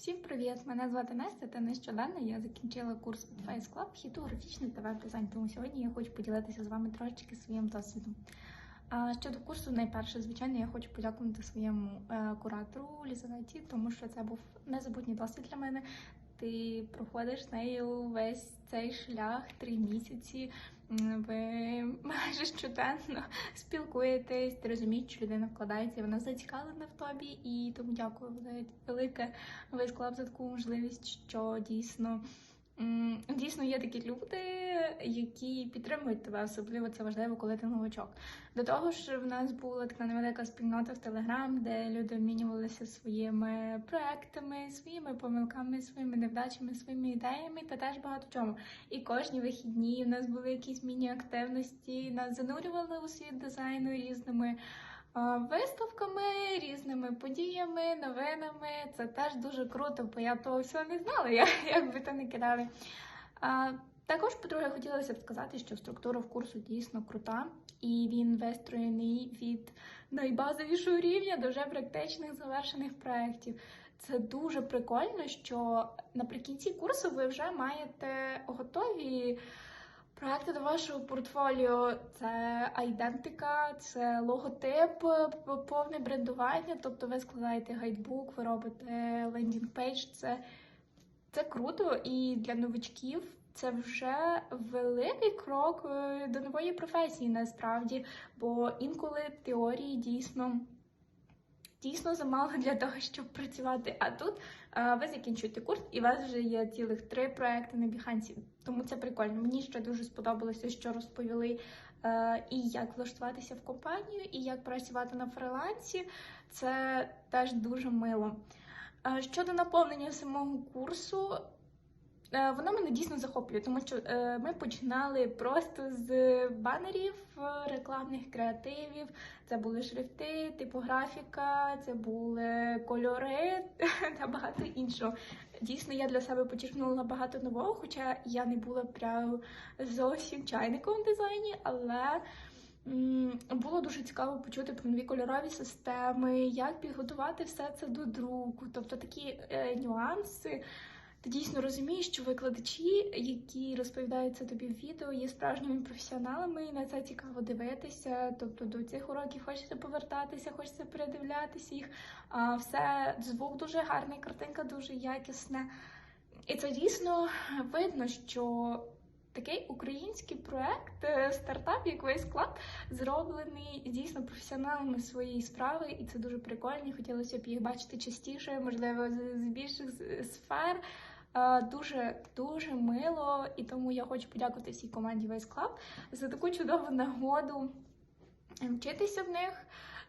Всім привіт! Мене звати Настя та нещодавно я закінчила курс Face Club хітографічний та веб-дизайн. Тому сьогодні я хочу поділитися з вами трошечки своїм досвідом. А щодо курсу, найперше, звичайно, я хочу подякувати своєму е, куратору Лізаветі, тому що це був незабутній досвід для мене. Ти проходиш нею весь цей шлях три місяці. Ви майже щоденно спілкуєтесь, ти розумієш, що людина вкладається, вона зацікавлена в тобі, і тому дякую велике- велике склав за таку можливість, що дійсно. Дійсно є такі люди, які підтримують тебе, особливо це важливо, коли ти новачок. До того ж, в нас була така невелика спільнота в Телеграм, де люди обмінювалися своїми проектами, своїми помилками, своїми невдачами, своїми ідеями та теж багато чому. І кожні вихідні в нас були якісь міні-активності, нас занурювали у світ дизайну різними а, різними подіями, новинами. Це теж дуже круто, бо я того всього не знала, як би то не кидали. А, також, по-друге, хотілося б сказати, що структура в курсу дійсно крута, і він вистроєний від найбазовішого рівня до вже практичних завершених проєктів. Це дуже прикольно, що наприкінці курсу ви вже маєте готові проекти до вашого портфоліо. Це айдентика, це логотип, повне брендування. Тобто ви складаєте гайдбук, ви робите лендінг-пейдж. Це це круто, і для новачків це вже великий крок е, до нової професії насправді, бо інколи теорії дійсно. Дійсно замало для того, щоб працювати. А тут е, ви закінчуєте курс, і у вас вже є цілих три проекти на біханці. Тому це прикольно. Мені ще дуже сподобалося, що розповіли е, і як влаштуватися в компанію, і як працювати на фрилансі. Це теж дуже мило. Е, Щодо наповнення самого курсу, воно мене дійсно захоплює, тому що е, ми починали просто з банерів, е, рекламних креативів. Це були шрифти, типографіка, це були кольори та багато іншого. Дійсно, я для себе почерпнула багато нового, хоча я не була прям зовсім чайником в дизайні, але. Було дуже цікаво почути про нові кольорові системи, як підготувати все це до друку. Тобто такі е, нюанси. Ти дійсно розумієш, що викладачі, які розповідають це тобі в відео, є справжніми професіоналами, і на це цікаво дивитися. Тобто до цих уроків хочеться повертатися, хочеться передивлятися їх. А все звук дуже гарний, картинка дуже якісна. І це дійсно видно, що такий український проект, е, стартап, як весь склад, зроблений дійсно професіоналами своєї справи, і це дуже прикольно. Хотілося б їх бачити частіше, можливо, з більших сфер. Е, Дуже дуже мило, і тому я хочу подякувати всій команді Весь Club за таку чудову нагоду вчитися в них.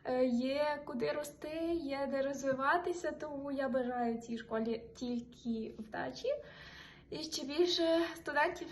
Е, Є куди рости, є де розвиватися, тому я бажаю цій школі тільки вдачі і ще більше студентів.